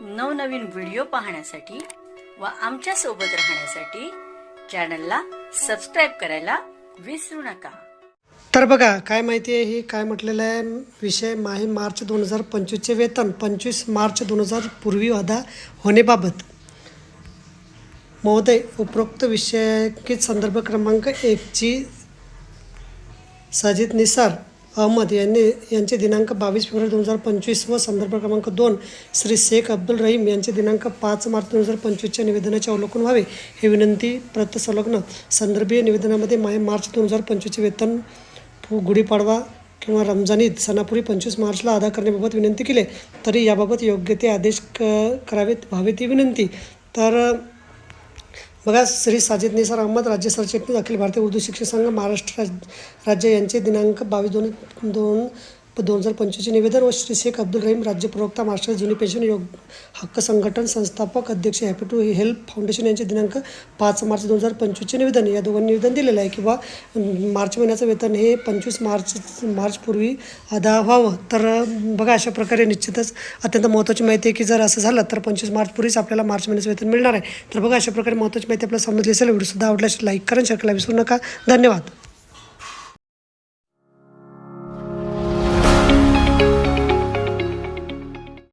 नवनवीन व्हिडिओ पाहण्यासाठी व आमच्यासोबत राहण्यासाठी चॅनलला सबस्क्राईब करायला विसरू नका. तर बघा काय माहिती आहे ही काय म्हटलेलं आहे? विषय माही मार्च दोन हजार पंचवीसचे वेतन. पंचवीस मार्च दोन हजार पूर्वी वादा होण्याबाबत. महोदय उपरोक्त विषयाकीत संदर्भ क्रमांक एकची साजिद निसार अहमद यांनी यांचे दिनांक बावीस फेब्रुवारी दोन हजार पंचवीस व संदर्भ क्रमांक दोन श्री शेख अब्दुल रहीम यांचे दिनांक पाच मार्च दोन हजार पंचवीसच्या निवेदनाचे अवलोकन व्हावे हे विनंती प्रत संलग्न संदर्भीय निवेदनामध्ये माय मार्च दोन हजार पंचवीसचे वेतन गुढीपाडवा किंवा रमजान ईद सणापूर्वी पंचवीस मार्चला अदा करण्याबाबत विनंती केली. तरी याबाबत योग्य ते आदेश क करावेत व्हावेत ही विनंती. तर बघा श्री साजिद निसार अहमद राज्य सरचिटणीस अखिल भारतीय उर्दू शिक्षक संघ महाराष्ट्र राज राज्य यांचे दिनांक बावीस दोन दोन दोन हजार पंचवीसचे निवेदन व श्री शेख अब्दुल रहीम राज्य प्रवक्ता महाराष्ट्र जुनी पेन्शन योग हक्क संघटन संस्थापक अध्यक्ष हॅपी टू हेल्प फाउंडेशन यांचे दिनांक पाच मार्च दोन हजार पंचवीसचे निवेदन. या दोघांनी निवेदन दिलेलं आहे किंवा मार्च महिन्याचं वेतन हे पंचवीस मार्च मार्चपूर्वी अदा व्हावं. तर बघा अशा प्रकारे निश्चितच अत्यंत महत्त्वाची माहिती आहे की जर असं झालं तर पंचवीस मार्चपूर्वीच आपल्याला मार्च महिन्याचं वेतन मिळणार आहे. तर बघा अशा प्रकारे महत्त्वाची माहिती आपल्याला समजली असेल व्हिडिओसुद्धा आवडल्यास लाईक करा शेअर विसरू नका. धन्यवाद.